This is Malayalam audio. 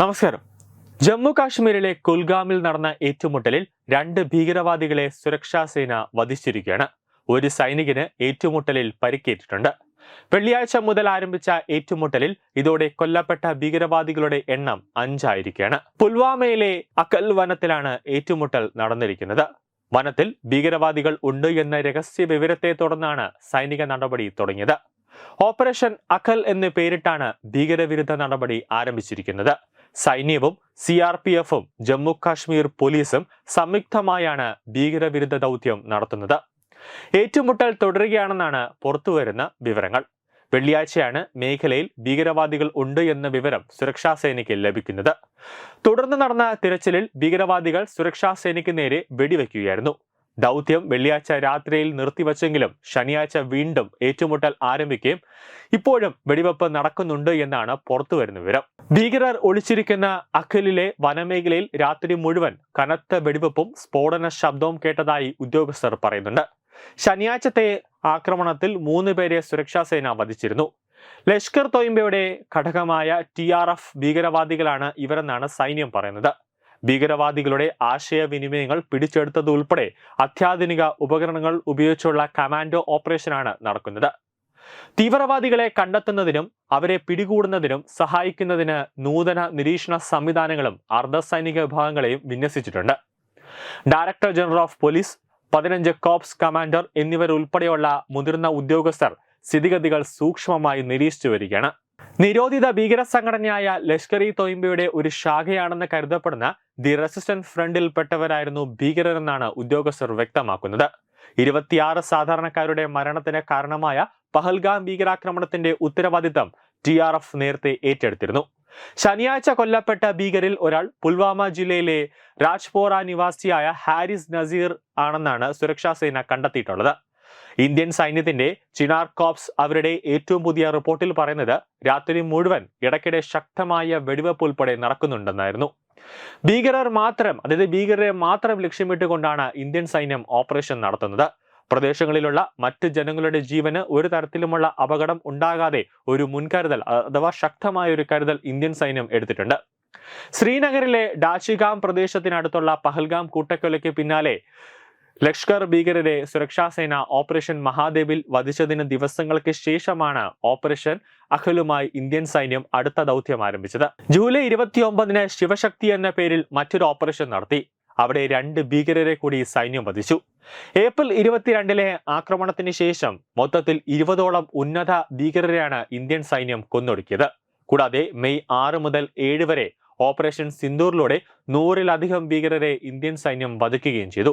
നമസ്കാരം. ജമ്മു കാശ്മീരിലെ കുൽഗാമിൽ നടന്ന ഏറ്റുമുട്ടലിൽ രണ്ട് ഭീകരവാദികളെ സുരക്ഷാ സേന വധിച്ചിരിക്കുകയാണ്. ഒരു സൈനികന് ഏറ്റുമുട്ടലിൽ പരിക്കേറ്റിട്ടുണ്ട്. വെള്ളിയാഴ്ച മുതൽ ആരംഭിച്ച ഏറ്റുമുട്ടലിൽ ഇതോടെ കൊല്ലപ്പെട്ട ഭീകരവാദികളുടെ എണ്ണം അഞ്ചായിരിക്കുകയാണ്. പുൽവാമയിലെ അക്കൽ വനത്തിലാണ് ഏറ്റുമുട്ടൽ നടന്നിരിക്കുന്നത്. വനത്തിൽ ഭീകരവാദികൾ ഉണ്ട് എന്ന രഹസ്യ വിവരത്തെ തുടർന്നാണ് സൈനിക നടപടി തുടങ്ങിയത്. ഓപ്പറേഷൻ അഖൽ എന്ന് പേരിട്ടാണ് ഭീകരവിരുദ്ധ നടപടി ആരംഭിച്ചിരിക്കുന്നത്. സൈന്യവും സി ആർ പി എഫും ജമ്മു കാശ്മീർ പോലീസും സംയുക്തമായാണ് ഭീകരവിരുദ്ധ ദൗത്യം നടത്തുന്നത്. ഏറ്റുമുട്ടൽ തുടരുകയാണെന്നാണ് പുറത്തുവരുന്ന വിവരങ്ങൾ. വെള്ളിയാഴ്ചയാണ് മേഖലയിൽ ഭീകരവാദികൾ ഉണ്ട് എന്ന വിവരം സുരക്ഷാ സേനയ്ക്ക് ലഭിക്കുന്നത്. തുടർന്ന് നടന്ന തിരച്ചിലിൽ ഭീകരവാദികൾ സുരക്ഷാ സേനയ്ക്ക് നേരെ വെടിവെക്കുകയായിരുന്നു. ദൗത്യം വെള്ളിയാഴ്ച രാത്രിയിൽ നിർത്തിവച്ചെങ്കിലും ശനിയാഴ്ച വീണ്ടും ഏറ്റുമുട്ടൽ ആരംഭിക്കുകയും ഇപ്പോഴും വെടിവെപ്പ് നടക്കുന്നുണ്ട് എന്നാണ് പുറത്തുവരുന്ന വിവരം. ഭീകരർ ഒളിച്ചിരിക്കുന്ന അഖലിലെ വനമേഖലയിൽ രാത്രി മുഴുവൻ കനത്ത വെടിവെപ്പും സ്ഫോടന ശബ്ദവും കേട്ടതായി ഉദ്യോഗസ്ഥർ പറയുന്നുണ്ട്. ശനിയാഴ്ചത്തെ ആക്രമണത്തിൽ മൂന്ന് പേരെ സുരക്ഷാസേന വധിച്ചിരുന്നു. ലഷ്കർ തോയിമ്പയുടെ ഘടകമായ ടി ആർ എഫ് ഭീകരവാദികളാണ് ഇവരെന്നാണ് സൈന്യം പറയുന്നത്. ഭീകരവാദികളുടെ ആശയവിനിമയങ്ങൾ പിടിച്ചെടുത്തതുൾപ്പെടെ അത്യാധുനിക ഉപകരണങ്ങൾ ഉപയോഗിച്ചുള്ള കമാൻഡോ ഓപ്പറേഷനാണ് നടക്കുന്നത്. തീവ്രവാദികളെ കണ്ടെത്തുന്നതിനും അവരെ പിടികൂടുന്നതിനും സഹായിക്കുന്നതിന് നൂതന നിരീക്ഷണ സംവിധാനങ്ങളും അർദ്ധസൈനിക വിഭാഗങ്ങളെയും വിന്യസിച്ചിട്ടുണ്ട്. ഡയറക്ടർ ജനറൽ ഓഫ് പോലീസ് പതിനഞ്ച് കോപ്സ് കമാൻഡർ എന്നിവരുൾപ്പെടെയുള്ള മുതിർന്ന ഉദ്യോഗസ്ഥർ സ്ഥിതിഗതികൾ സൂക്ഷ്മമായി നിരീക്ഷിച്ചു വരികയാണ്. നിരോധിത ഭീകര സംഘടനയായ ലഷ്കർ ഇ തോയിമ്പയുടെ ഒരു ശാഖയാണെന്ന് കരുതപ്പെടുന്ന ദി റെസിസ്റ്റന്റ് ഫ്രണ്ടിൽപ്പെട്ടവരായിരുന്നു ഭീകരരെന്നാണ് ഉദ്യോഗസ്ഥർ വ്യക്തമാക്കുന്നത്. ഇരുപത്തിയാറ് സാധാരണക്കാരുടെ മരണത്തിന് കാരണമായ പഹൽഗാം ഭീകരാക്രമണത്തിന്റെ ഉത്തരവാദിത്തം ടി ആർ എഫ് നേരത്തെ ഏറ്റെടുത്തിരുന്നു. ശനിയാഴ്ച കൊല്ലപ്പെട്ട ഭീകരിൽ ഒരാൾ പുൽവാമ ജില്ലയിലെ രാജ്പോറ നിവാസിയായ ഹാരിസ് നസീർ ആണെന്നാണ് സുരക്ഷാ സേന കണ്ടെത്തിയിട്ടുള്ളത്. ഇന്ത്യൻ സൈന്യത്തിന്റെ ചിനാർ കോപ്സ് അവരുടെ ഏറ്റവും പുതിയ റിപ്പോർട്ടിൽ പറയുന്നത് രാത്രി മുഴുവൻ ഇടയ്ക്കിടെ ശക്തമായ വെടിവെപ്പ് ഉൾപ്പെടെ നടക്കുന്നുണ്ടെന്നായിരുന്നു. ഭീകരർ മാത്രം അതായത് ഭീകരരെ മാത്രം ലക്ഷ്യമിട്ടുകൊണ്ടാണ് ഇന്ത്യൻ സൈന്യം ഓപ്പറേഷൻ നടത്തുന്നത്. പ്രദേശങ്ങളിലുള്ള മറ്റ് ജനങ്ങളുടെ ജീവന് ഒരു തരത്തിലുമുള്ള അപകടം ഉണ്ടാകാതെ ഒരു മുൻകരുതൽ അഥവാ ശക്തമായ ഒരു കരുതൽ ഇന്ത്യൻ സൈന്യം എടുത്തിട്ടുണ്ട്. ശ്രീനഗറിലെ ഡാച്ചിഗാം പ്രദേശത്തിനടുത്തുള്ള പഹൽഗാം കൂട്ടക്കൊലയ്ക്ക് പിന്നാലെ ലഷ്കർ ഭീകരരെ സുരക്ഷാസേന ഓപ്പറേഷൻ മഹാദേവിൽ വധിച്ചതിന് ദിവസങ്ങൾക്ക് ശേഷമാണ് ഓപ്പറേഷൻ അഖലുമായി ഇന്ത്യൻ സൈന്യം അടുത്ത ദൗത്യം ആരംഭിച്ചത്. ജൂലൈ ഇരുപത്തിയൊമ്പതിന് ശിവശക്തി എന്ന പേരിൽ മറ്റൊരു ഓപ്പറേഷൻ നടത്തി. അവിടെ രണ്ട് ഭീകരരെ കൂടി സൈന്യം വധിച്ചു. ഏപ്രിൽ ഇരുപത്തിരണ്ടിലെ ആക്രമണത്തിന് ശേഷം മൊത്തത്തിൽ ഇരുപതോളം ഉന്നത ഭീകരരെയാണ് ഇന്ത്യൻ സൈന്യം കൊന്നൊടുക്കിയത്. കൂടാതെ മെയ് ആറ് മുതൽ ഏഴ് വരെ ഓപ്പറേഷൻ സിന്ദൂറിലൂടെ നൂറിലധികം ഭീകരരെ ഇന്ത്യൻ സൈന്യം വധിക്കുകയും ചെയ്തു.